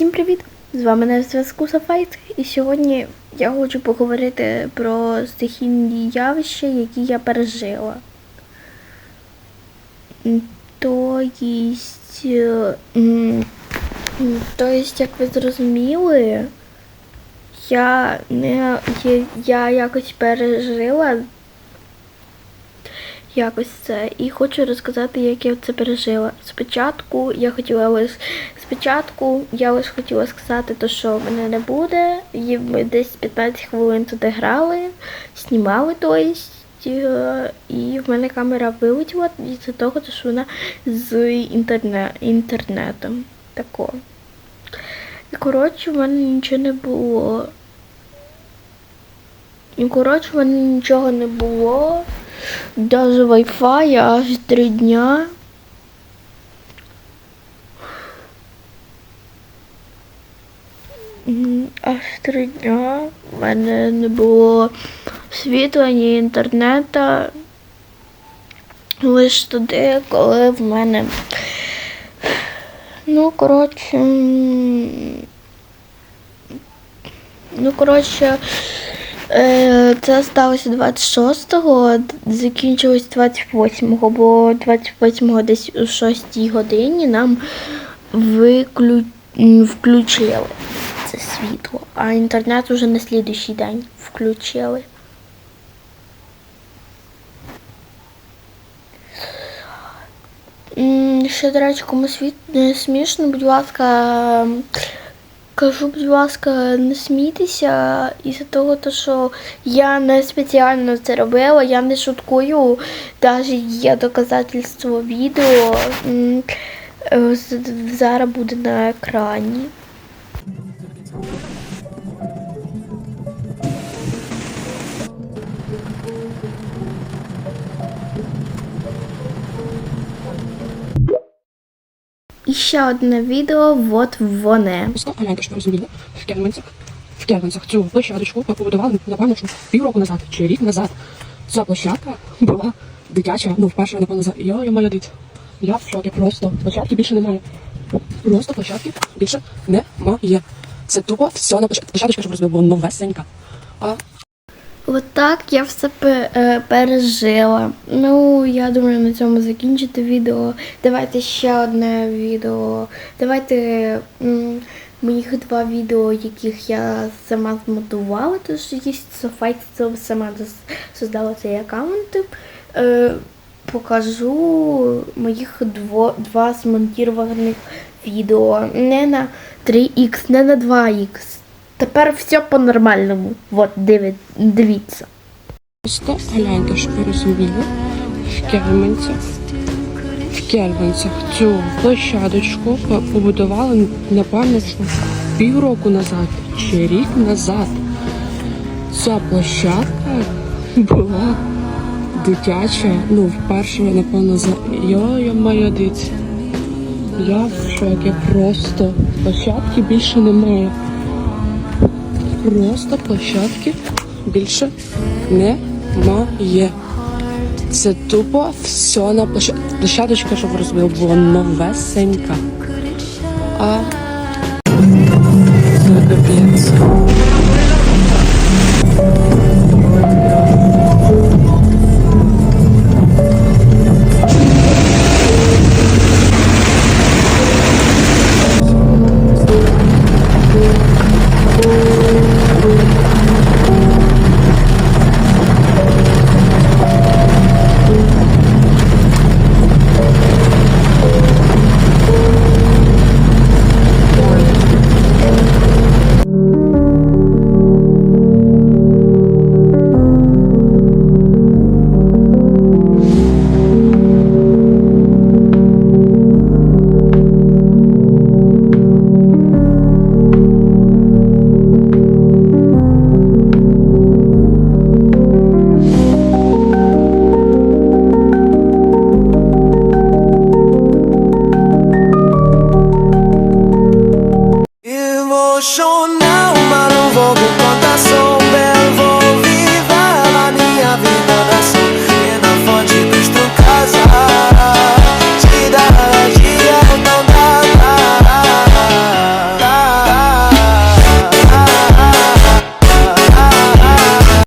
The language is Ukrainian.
Всім привіт! З вами на зв'язку Сафайт, і сьогодні я хочу поговорити про стихійні явища, які я пережила. То єсть, е, то єсть, як ви зрозуміли, я не я якось пережила якось це. І хочу розказати, як я це пережила. Спочатку я хотіла лише спочатку я лише хотіла сказати, то, що мене не буде. І ми десь 15 хвилин туди грали, знімали то єсть, е, і в мене камера вилетіла із-за того, що вона з інтерне, інтернетом. Тако. І коротше, в мене нічого не було. І коротше, в мене нічого не було. Даже Wi-Fi аж три дня. Аж три дня. У мене не було світла, ні інтернету. Лише тоді, коли в мене. Ну, коротше. Ну, коротше. Е, Це сталося 26-го, закінчилось 28-го, бо 28-го десь о 6-й годині нам виклю... включили це світло, а інтернет уже на слідуючий день включили. Ще, до речі, кому світ не смішно, будь ласка, Кажу, будь ласка, не смійтеся із-за того, що я не спеціально це робила, я не шуткую. Навіть є доказательство відео. Е, Зараз буде на екрані. Ще одне відео, от воне. Алянка, що розуміли, в Керменцях, в Керменцях цю площадочку побудували, напевно, що півроку назад чи рік назад. Ця площадка була дитяча, ну, вперше, напевно, за... Я, моя дит. Я в шокі просто. Площадки більше немає. Просто площадки більше немає. Це тупо все на площадці. Площадочка, щоб розбив, була новесенька. А От я все е, пережила. Ну, я думаю, на цьому закінчити відео. Давайте ще одне відео. Давайте моїх два відео, яких я сама змонтувала, тож є Софайт сама создала цей аккаунт. Е, покажу моїх два змонтірованих відео. Не на 3х, не на 2х. Тепер все по-нормальному. Диви, дивіться. Міська Алянка, щоб ви розуміли, в Керменцях. В Керменцях цю площадочку побудували, напевно, що півроку назад чи рік назад. Ця площадка була дитяча, ну, вперше, напевно, за. Я моя дитя. Я в шокі просто. Площадки більше немає. Просто площадки більше немає. Це тупо все на площадку. Площадочка, щоб розбив, була новесенька. А це капець. show now, ma non